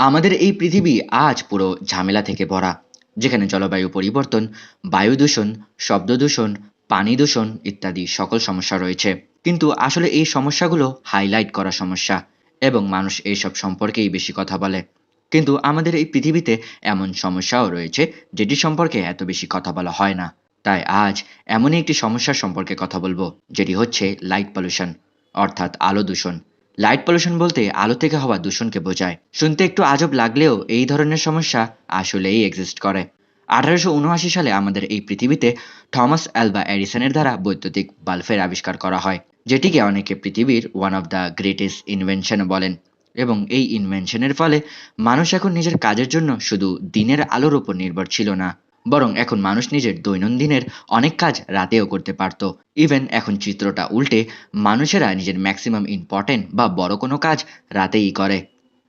আমাদের এই পৃথিবী আজ পুরো ঝামেলা থেকে ভরা, যেখানে জলবায়ু পরিবর্তন, বায়ু দূষণ, শব্দ দূষণ, পানি দূষণ ইত্যাদি সকল সমস্যা রয়েছে। কিন্তু আসলে এই সমস্যাগুলো হাইলাইট করা সমস্যা এবং মানুষ এইসব সম্পর্কেই বেশি কথা বলে। কিন্তু আমাদের এই পৃথিবীতে এমন সমস্যাও রয়েছে যেটি সম্পর্কে এত বেশি কথা বলা হয় না। তাই আজ এমনই একটি সমস্যার সম্পর্কে কথা বলব, যেটি হচ্ছে লাইট পলিউশন অর্থাৎ আলো দূষণ। লাইট পলিউশন বলতে আলো থেকে হওয়া দূষণকে বোঝায়। শুনতে একটু আজব লাগলেও এই ধরনের সমস্যা আসলেই এক্সিস্ট করে। আঠারোশো উনআশি সালে আমাদের এই পৃথিবীতে থমাস অ্যালবা এডিসনের দ্বারা বৈদ্যুতিক বাল্বের আবিষ্কার করা হয়, যেটিকে অনেকে পৃথিবীর one of the greatest invention বলেন। এবং এই ইনভেনশনের ফলে মানুষ এখন নিজের কাজের জন্য শুধু দিনের আলোর উপর নির্ভর ছিল না। বরং এখন মানুষ নিজের দৈনন্দিনের অনেক কাজ রাতেও করতে পারত। ইভেন এখন চিত্রটা উল্টে, মানুষেরা নিজের ম্যাক্সিমাম ইম্পর্টেন্ট বা বড় কোনো কাজ রাতেই করে।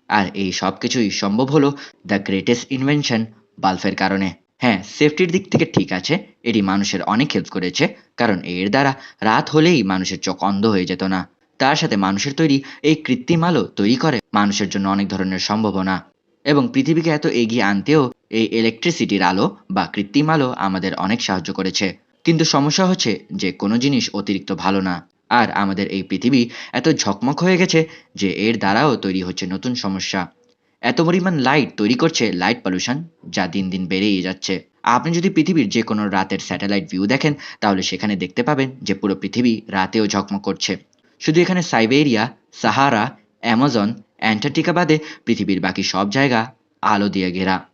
আর এই সব কিছুই সম্ভব হলো দ্য গ্রেটেস্ট ইনভেনশন বাল্বের কারণে। হ্যাঁ সেফটির দিক থেকে ঠিক আছে, এটি মানুষের অনেক হেল্প করেছে, কারণ এর দ্বারা রাত হলেই মানুষের চোখ অন্ধ হয়ে যেত না। তার সাথে মানুষের তৈরি এই কৃত্রিম আলো তৈরি করে মানুষের জন্য অনেক ধরনের সম্ভাবনা। এবং পৃথিবীকে এত এগিয়ে আনতেও এই ইলেকট্রিসিটির আলো বা কৃত্রিম আলো আমাদের অনেক সাহায্য করেছে। কিন্তু সমস্যা হচ্ছে যে কোনো জিনিস অতিরিক্ত ভালো না। আর আমাদের এই পৃথিবী এত ঝকমক হয়ে গেছে যে এর দ্বারাও তৈরি হচ্ছে নতুন সমস্যা। এত পরিমাণ লাইট তৈরি করছে লাইট পলিউশন যা দিন দিন বেড়েই যাচ্ছে। আপনি যদি পৃথিবীর যে কোনো রাতের স্যাটেলাইট ভিউ দেখেন, তাহলে সেখানে দেখতে পাবেন যে পুরো পৃথিবী রাতেও ঝকমক করছে। শুধু এখানে সাইবেরিয়া, সাহারা, অ্যামাজন, অ্যান্টার্কটিকা বাদে পৃথিবীর বাকি সব জায়গা আলো দিয়ে ঘেরা।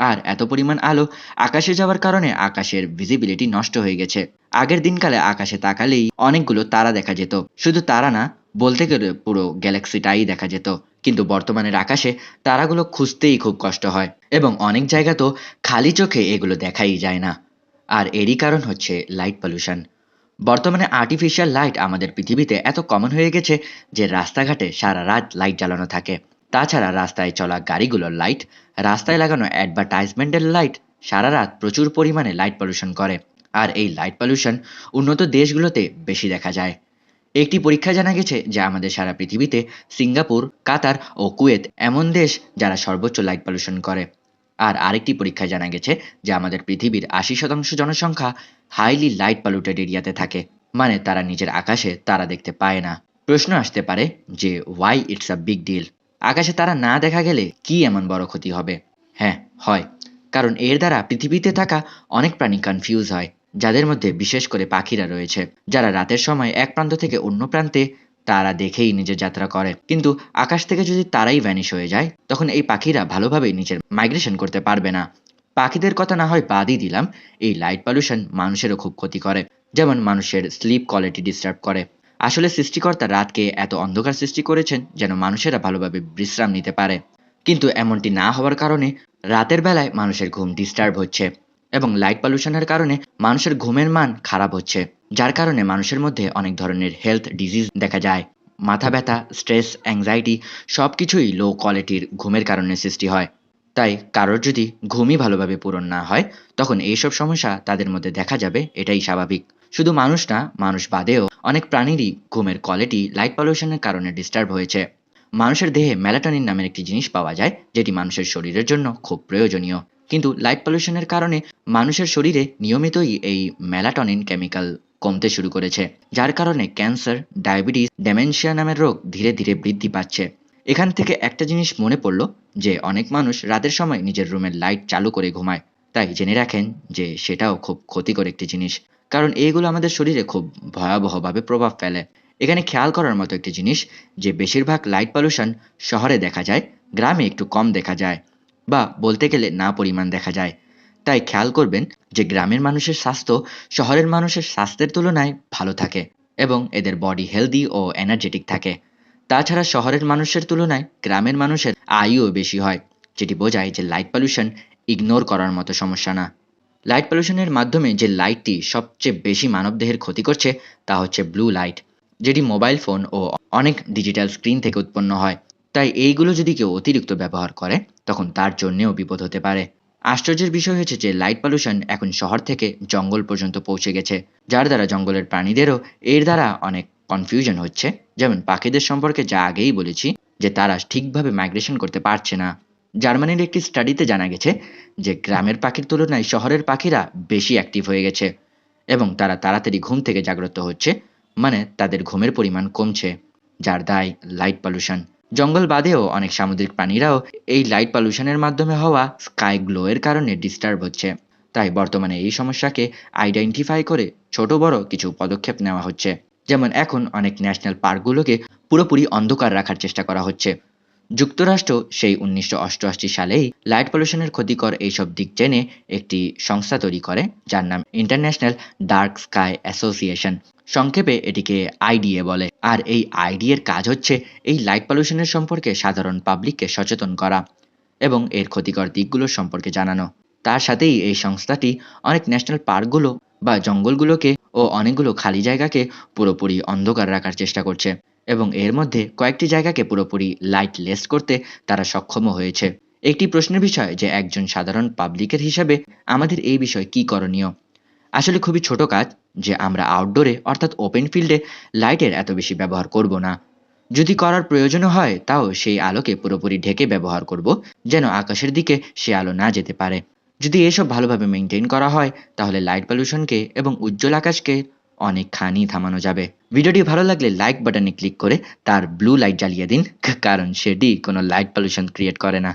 আর এত পরিমাণ আলো আকাশে যাওয়ার কারণে আকাশের ভিজিবিলিটি নষ্ট হয়ে গেছে। আগের দিনকালে আকাশে তাকালেই অনেকগুলো তারা দেখা যেত। শুধু তারা না, বলতে গেলে পুরো গ্যালাক্সিটাই দেখা যেত। কিন্তু বর্তমানের আকাশে তারাগুলো খুঁজতেই খুব কষ্ট হয় এবং অনেক জায়গা তো খালি চোখে এগুলো দেখাই যায় না। আর এরই কারণ হচ্ছে লাইট পলিউশন বর্তমানে আর্টিফিশিয়াল লাইট আমাদের পৃথিবীতে এত কমন হয়ে গেছে যে রাস্তাঘাটে সারা রাত লাইট জ্বালানো থাকে। তাছাড়া রাস্তায় চলা গাড়িগুলোর লাইট রাস্তায় লাগানো অ্যাডভার্টাইজমেন্টের লাইট সারা রাত প্রচুর পরিমাণে লাইট পলিউশন করে। আর এই লাইট পলিউশন উন্নত দেশগুলোতে বেশি দেখা যায়। একটি পরীক্ষা জানা গেছে যে আমাদের সারা পৃথিবীতে সিঙ্গাপুর, কাতার ও কুয়েত এমন দেশ যারা সর্বোচ্চ লাইট পলিউশন করে। আর আরেকটি পরীক্ষায় জানা গেছে যে আমাদের পৃথিবীর আশি শতাংশ জনসংখ্যা হাইলি লাইট পলিউটেড এরিয়াতে থাকে। মানে তারা নিজের আকাশে তারা দেখতে পায় না। প্রশ্ন আসতে পারে যে why it's a big deal আকাশে তারা না দেখা গেলে কি এমন বড় ক্ষতি হবে? হ্যাঁ হয়। কারণ এর দ্বারা পৃথিবীতে থাকা অনেক প্রাণী কনফিউজ হয়, যাদের মধ্যে বিশেষ করে পাখিরা রয়েছে। যারা রাতের সময় এক প্রান্ত থেকে অন্য প্রান্তে তারা দেখেই নিজের যাত্রা করে। কিন্তু আকাশ থেকে যদি তারাই ভ্যানিশ হয়ে যায়, তখন এই পাখিরা ভালোভাবে নিজের মাইগ্রেশন করতে পারবে না। পাখিদের কথা না হয় বাদই দিলাম, এই লাইট পলিউশন মানুষেরও খুব ক্ষতি করে। যেমন মানুষের স্লিপ কোয়ালিটি ডিস্টার্ব করে। আসলে সৃষ্টিকর্তা রাতকে এত অন্ধকার সৃষ্টি করেছেন যেন মানুষেরা ভালোভাবে বিশ্রাম নিতে পারে। কিন্তু এমনটি না হওয়ার কারণে রাতের বেলায় মানুষের ঘুম ডিস্টার্ব হচ্ছে এবং লাইট পলিউশনের কারণে মানুষের ঘুমের মান খারাপ হচ্ছে, যার কারণে মানুষের মধ্যে অনেক ধরনের হেলথ ডিজিজ দেখা যায়। মাথা ব্যথা স্ট্রেস অ্যাংজাইটি সব কিছুই লো কোয়ালিটির ঘুমের কারণে সৃষ্টি হয়। তাই কারোর যদি ঘুমই ভালোভাবে পূরণ না হয়, তখন এইসব সমস্যা তাদের মধ্যে দেখা যাবে, এটাই স্বাভাবিক। শুধু মানুষ না, মানুষ বাদেও অনেক প্রাণীরই ঘুমের কোয়ালিটি লাইট পলিউশনের কারণে ডিস্টার্ব হয়েছে। মানুষের দেহে ম্যালাটনিন নামের একটি জিনিস পাওয়া যায়, যেটি মানুষের শরীরের জন্য খুব প্রয়োজনীয়। কিন্তু লাইট পলিউশনের কারণে মানুষের শরীরে নিয়মিতই এই ম্যালাটনিন কেমিক্যাল কমতে শুরু করেছে, যার কারণে ক্যান্সার ডায়াবেটিস ডেমেনশিয়া নামের রোগ ধীরে ধীরে বৃদ্ধি পাচ্ছে। এখান থেকে একটা জিনিস মনে পড়ল, যে অনেক মানুষ রাতের সময় নিজের রুমের লাইট চালু করে ঘুমায়। তাই জেনে রাখেন যে সেটাও খুব ক্ষতিকর একটি জিনিস। কারণ এইগুলো আমাদের শরীরে খুব ভয়াবহভাবে প্রভাব ফেলে। এখানে খেয়াল করার মতো একটি জিনিস, যে বেশিরভাগ লাইট পলিউশন শহরে দেখা যায়, গ্রামে একটু কম দেখা যায়, বা বলতে গেলে না পরিমাণ দেখা যায়। তাই খেয়াল করবেন যে গ্রামের মানুষের স্বাস্থ্য শহরের মানুষের স্বাস্থ্যের তুলনায় ভালো থাকে এবং এদের বডি হেলদি ও এনার্জেটিক থাকে। তাছাড়া শহরের মানুষের তুলনায় গ্রামের মানুষের আয়ুও বেশি হয়, যেটি বোঝায় যে লাইট পলিউশন ইগনোর করার মতো সমস্যা না। লাইট পলিউশনের মাধ্যমে যে লাইটটি সবচেয়ে বেশি মানবদেহের ক্ষতি করছে, তা হচ্ছে ব্লু লাইট যেটি মোবাইল ফোন ও অনেক ডিজিটাল স্ক্রিন থেকে উৎপন্ন হয়। তাই এইগুলো যদি কেউ অতিরিক্ত ব্যবহার করে, তখন তার জন্যেও বিপদ হতে পারে। আশ্চর্যের বিষয় হচ্ছে যে লাইট পলিউশন এখন শহর থেকে জঙ্গল পর্যন্ত পৌঁছে গেছে, যার দ্বারা জঙ্গলের প্রাণীদেরও এর দ্বারা অনেক কনফিউশন হচ্ছে। যেমন পাখিদের সম্পর্কে যা আগেই বলেছি, যে তারা ঠিকভাবে মাইগ্রেশন করতে পারছে না। জার্মানির একটি স্টাডিতে জানা গেছে যে গ্রামের পাখির তুলনায় শহরের পাখিরা বেশি অ্যাক্টিভ হয়ে গেছে এবং তারা তাড়াতাড়ি ঘুম থেকে জাগ্রত হচ্ছে মানে তাদের ঘুমের পরিমাণ কমছে, যার দায় লাইট পলিউশন জঙ্গল বাদেও অনেক সামুদ্রিক প্রাণীরাও এই লাইট পলিউশনের মাধ্যমে হওয়া স্কাই গ্লোয়ের কারণে ডিস্টার্ব হচ্ছে। তাই বর্তমানে এই সমস্যাকে আইডেন্টিফাই করে ছোট বড় কিছু পদক্ষেপ নেওয়া হচ্ছে। যেমন এখন অনেক ন্যাশনাল পার্কগুলোকে পুরোপুরি অন্ধকার রাখার চেষ্টা করা হচ্ছে। যুক্তরাষ্ট্র সেই উনিশশো অষ্টআশি সালেই লাইট পলিউশনের ক্ষতিকর এইসব দিক জেনে একটি সংস্থা তৈরি করে, যার নাম ইন্টারন্যাশনাল ডার্ক স্কাই অ্যাসোসিয়েশন। সংক্ষেপে এটিকে আইডিএ বলে। আর এই আইডিএর কাজ হচ্ছে এই লাইট পলিউশনের সম্পর্কে সাধারণ পাবলিককে সচেতন করা এবং এর ক্ষতিকর দিকগুলো সম্পর্কে জানানো। তার সাথেই এই সংস্থাটি অনেক ন্যাশনাল পার্কগুলো বা জঙ্গলগুলোকে ও অনেকগুলো খালি জায়গাকে পুরোপুরি অন্ধকার রাখার চেষ্টা করছে। এবং এর মধ্যে কয়েকটি জায়গাকে পুরোপুরি লাইট লেস করতে তারা সক্ষমও হয়েছে। একটি প্রশ্নের বিষয় যে একজন সাধারণ পাবলিকের হিসাবে আমাদের এই বিষয়ে কি করণীয়? আসলে খুবই ছোট কাজ যে আমরা আউটডোরে অর্থাৎ ওপেন ফিল্ডে লাইটের এত বেশি ব্যবহার করব না। যদি করার প্রয়োজনও হয়, তাও সেই আলোকে পুরোপুরি ঢেকে ব্যবহার করব যেন আকাশের দিকে সে আলো না যেতে পারে। যদি এসব ভালোভাবে মেনটেন করা হয়, তাহলে লাইট পলিউশনকে এবং উজ্জ্বল আকাশকে অনেকখানি থামানো যাবে। ভিডিওটি ভালো লাগলে লাইক বাটনে ক্লিক করে তার ব্লু লাইট জ্বালিয়ে দিন, কারণ সেটি কোনো লাইট পলিউশন ক্রিয়েট করে না।